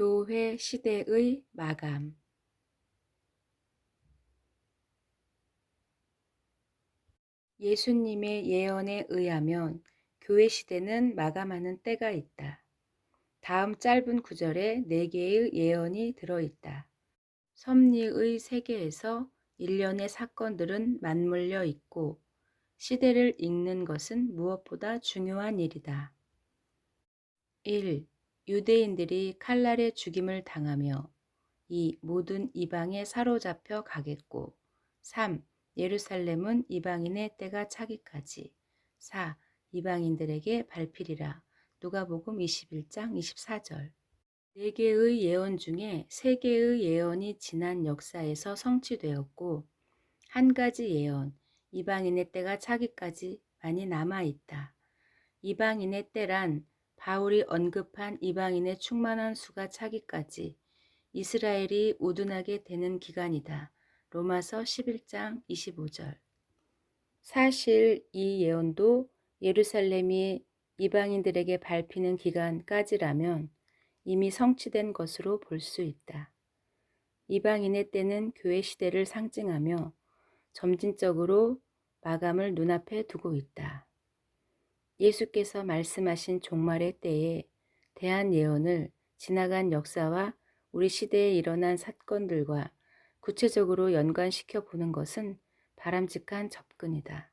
교회 시대의 마감 예수님의 예언에 의하면 교회 시대는 마감하는 때가 있다. 다음 짧은 구절에 네 개의 예언이 들어있다. 섭리의 세계에서 일련의 사건들은 맞물려 있고 시대를 읽는 것은 무엇보다 중요한 일이다. 1. 유대인들이 칼날에 죽임을 당하며 2. 모든 이방에 사로잡혀 가겠고 3. 예루살렘은 이방인의 때가 차기까지 4. 이방인들에게 발필이라 누가복음 21장 24절 네 개의 예언 중에 세 개의 예언이 지난 역사에서 성취되었고 한 가지 예언 이방인의 때가 차기까지 많이 남아 있다. 이방인의 때란 바울이 언급한 이방인의 충만한 수가 차기까지 이스라엘이 우둔하게 되는 기간이다. 로마서 11장 25절. 사실 이 예언도 예루살렘이 이방인들에게 밟히는 기간까지라면 이미 성취된 것으로 볼 수 있다. 이방인의 때는 교회 시대를 상징하며 점진적으로 마감을 눈앞에 두고 있다. 예수께서 말씀하신 종말의 때에 대한 예언을 지나간 역사와 우리 시대에 일어난 사건들과 구체적으로 연관시켜 보는 것은 바람직한 접근이다.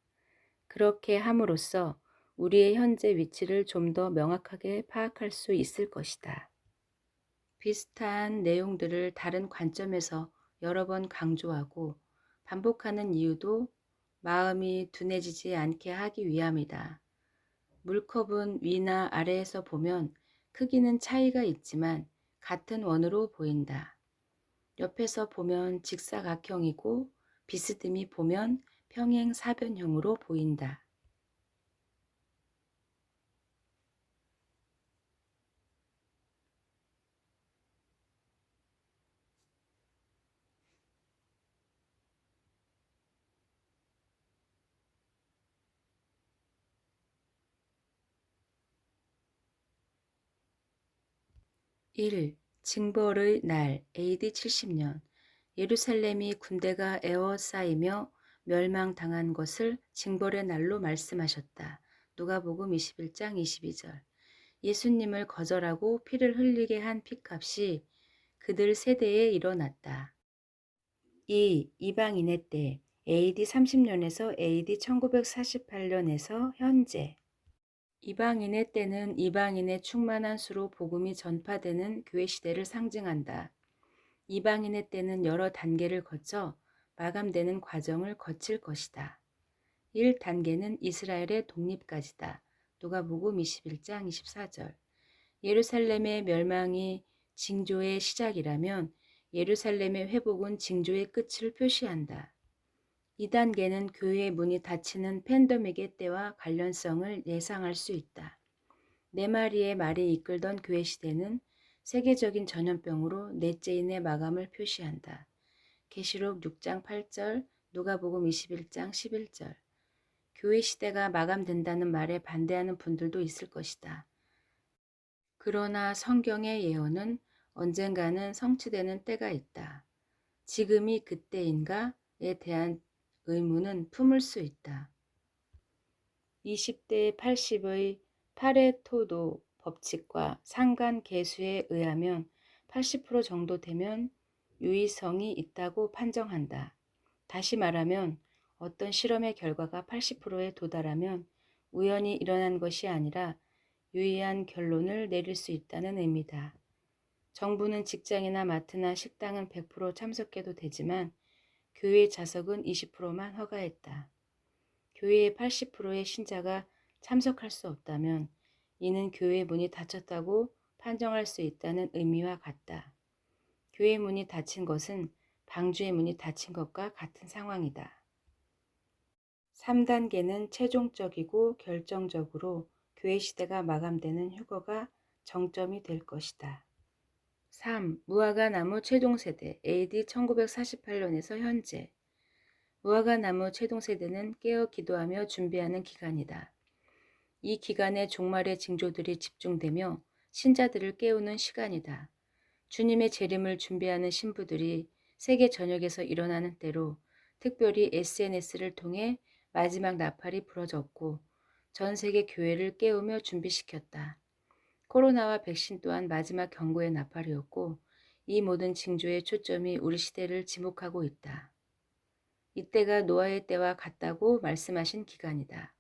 그렇게 함으로써 우리의 현재 위치를 좀 더 명확하게 파악할 수 있을 것이다. 비슷한 내용들을 다른 관점에서 여러 번 강조하고 반복하는 이유도 마음이 둔해지지 않게 하기 위함이다. 물컵은 위나 아래에서 보면 크기는 차이가 있지만 같은 원으로 보인다. 옆에서 보면 직사각형이고 비스듬히 보면 평행사변형으로 보인다. 1. 징벌의 날 AD 70년 예루살렘이 군대가 에워싸이며 멸망당한 것을 징벌의 날로 말씀하셨다. 누가복음 21장 22절 예수님을 거절하고 피를 흘리게 한 피값이 그들 세대에 일어났다. 2. 이방인의 때 AD 30년에서 AD 1948년에서 현재 이방인의 때는 이방인의 충만한 수로 복음이 전파되는 교회 시대를 상징한다. 이방인의 때는 여러 단계를 거쳐 마감되는 과정을 거칠 것이다. 1단계는 이스라엘의 독립까지다. 누가복음 21장 24절. 예루살렘의 멸망이 징조의 시작이라면 예루살렘의 회복은 징조의 끝을 표시한다. 2단계는 교회의 문이 닫히는 팬데믹의 때와 관련성을 예상할 수 있다. 네 마리의 말이 이끌던 교회 시대는 세계적인 전염병으로 넷째인의 마감을 표시한다. 계시록 6장 8절, 누가복음 21장 11절. 교회 시대가 마감된다는 말에 반대하는 분들도 있을 것이다. 그러나 성경의 예언은 언젠가는 성취되는 때가 있다. 지금이 그때인가에 대한 의문은 품을 수 있다. 20대 80의 파레토도 법칙과 상관 계수에 의하면 80% 정도 되면 유의성이 있다고 판정한다. 다시 말하면 어떤 실험의 결과가 80%에 도달하면 우연히 일어난 것이 아니라 유의한 결론을 내릴 수 있다는 의미다. 정부는 직장이나 마트나 식당은 100% 참석해도 되지만 교회 자석은 20%만 허가했다. 교회의 80%의 신자가 참석할 수 없다면 이는 교회 문이 닫혔다고 판정할 수 있다는 의미와 같다. 교회 문이 닫힌 것은 방주의 문이 닫힌 것과 같은 상황이다. 3단계는 최종적이고 결정적으로 교회 시대가 마감되는 휴거가 정점이 될 것이다. 3. 무화과 나무 최종 세대 AD 1948년에서 현재 무화과 나무 최종 세대는 깨어 기도하며 준비하는 기간이다. 이 기간에 종말의 징조들이 집중되며 신자들을 깨우는 시간이다. 주님의 재림을 준비하는 신부들이 세계 전역에서 일어나는 때로 특별히 SNS를 통해 마지막 나팔이 부러졌고 전 세계 교회를 깨우며 준비시켰다. 코로나와 백신 또한 마지막 경고의 나팔이었고 이 모든 징조의 초점이 우리 시대를 지목하고 있다. 이때가 노아의 때와 같다고 말씀하신 기간이다.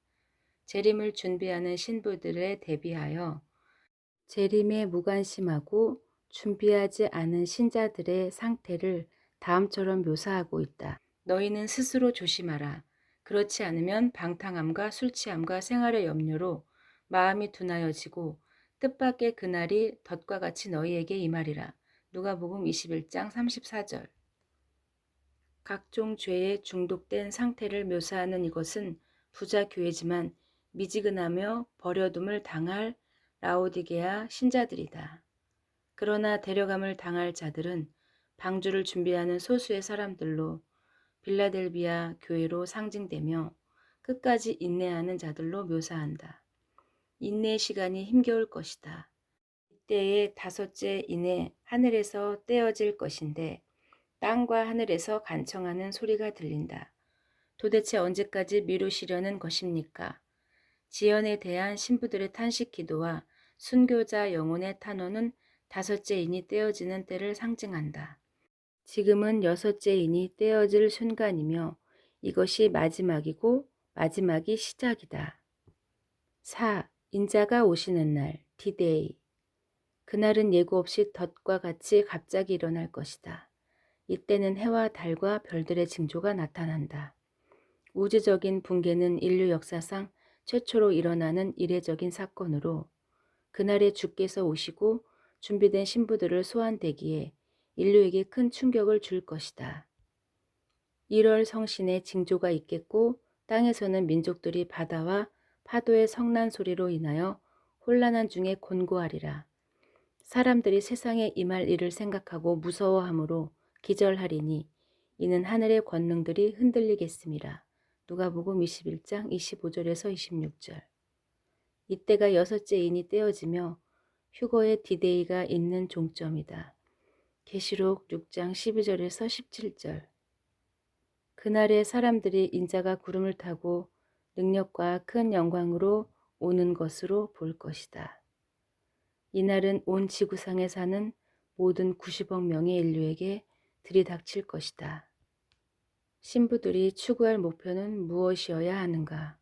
재림을 준비하는 신부들에 대비하여 재림에 무관심하고 준비하지 않은 신자들의 상태를 다음처럼 묘사하고 있다. 너희는 스스로 조심하라. 그렇지 않으면 방탕함과 술 취함과 생활의 염려로 마음이 둔하여지고 뜻밖의 그날이 덫과 같이 너희에게 임하리라. 누가복음 21장 34절. 각종 죄에 중독된 상태를 묘사하는 이것은 부자 교회지만 미지근하며 버려둠을 당할 라오디게아 신자들이다. 그러나 데려감을 당할 자들은 방주를 준비하는 소수의 사람들로 빌라델비아 교회로 상징되며 끝까지 인내하는 자들로 묘사한다. 인내의 시간이 힘겨울 것이다. 이때의 다섯째 인에 하늘에서 떼어질 것인데 땅과 하늘에서 간청하는 소리가 들린다. 도대체 언제까지 미루시려는 것입니까? 지연에 대한 신부들의 탄식 기도와 순교자 영혼의 탄원은 다섯째 인이 떼어지는 때를 상징한다. 지금은 여섯째 인이 떼어질 순간이며 이것이 마지막이고 마지막이 시작이다. 4. 인자가 오시는 날, 디데이. 그날은 예고 없이 덫과 같이 갑자기 일어날 것이다. 이때는 해와 달과 별들의 징조가 나타난다. 우주적인 붕괴는 인류 역사상 최초로 일어나는 이례적인 사건으로 그날에 주께서 오시고 준비된 신부들을 소환되기에 인류에게 큰 충격을 줄 것이다. 1월 성신의 징조가 있겠고 땅에서는 민족들이 바다와 파도의 성난 소리로 인하여 혼란한 중에 곤고하리라. 사람들이 세상에 임할 일을 생각하고 무서워함으로 기절하리니 이는 하늘의 권능들이 흔들리겠습니다. 누가복음 21장 25절에서 26절. 이때가 여섯째 인이 떼어지며 휴거의 디데이가 있는 종점이다. 계시록 6장 12절에서 17절. 그날에 사람들이 인자가 구름을 타고 능력과 큰 영광으로 오는 것으로 볼 것이다. 이날은 온 지구상에 사는 모든 90억 명의 인류에게 들이닥칠 것이다. 신부들이 추구할 목표는 무엇이어야 하는가?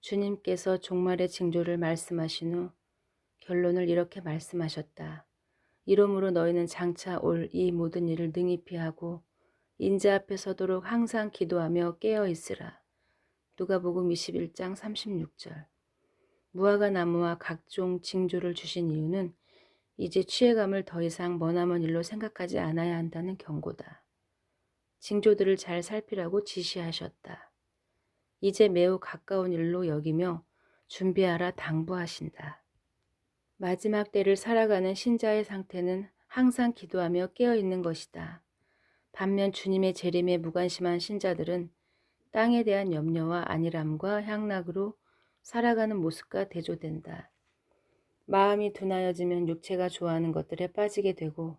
주님께서 종말의 징조를 말씀하신 후 결론을 이렇게 말씀하셨다. 이러므로 너희는 장차 올 이 모든 일을 능히 피하고 인자 앞에 서도록 항상 기도하며 깨어 있으라. 누가복음 21장 36절. 무화과 나무와 각종 징조를 주신 이유는 이제 취해감을 더 이상 머나먼 일로 생각하지 않아야 한다는 경고다. 징조들을 잘 살피라고 지시하셨다. 이제 매우 가까운 일로 여기며 준비하라 당부하신다. 마지막 때를 살아가는 신자의 상태는 항상 기도하며 깨어 있는 것이다. 반면 주님의 재림에 무관심한 신자들은 땅에 대한 염려와 안일함과 향락으로 살아가는 모습과 대조된다. 마음이 둔하여지면 육체가 좋아하는 것들에 빠지게 되고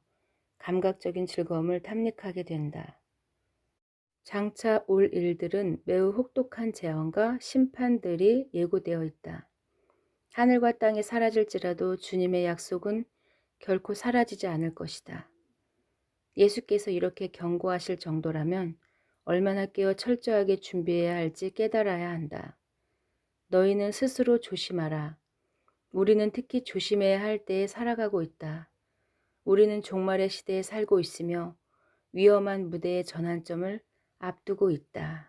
감각적인 즐거움을 탐닉하게 된다. 장차 올 일들은 매우 혹독한 재앙과 심판들이 예고되어 있다. 하늘과 땅이 사라질지라도 주님의 약속은 결코 사라지지 않을 것이다. 예수께서 이렇게 경고하실 정도라면 얼마나 깨어 철저하게 준비해야 할지 깨달아야 한다. 너희는 스스로 조심하라. 우리는 특히 조심해야 할 때에 살아가고 있다. 우리는 종말의 시대에 살고 있으며 위험한 무대의 전환점을 앞두고 있다.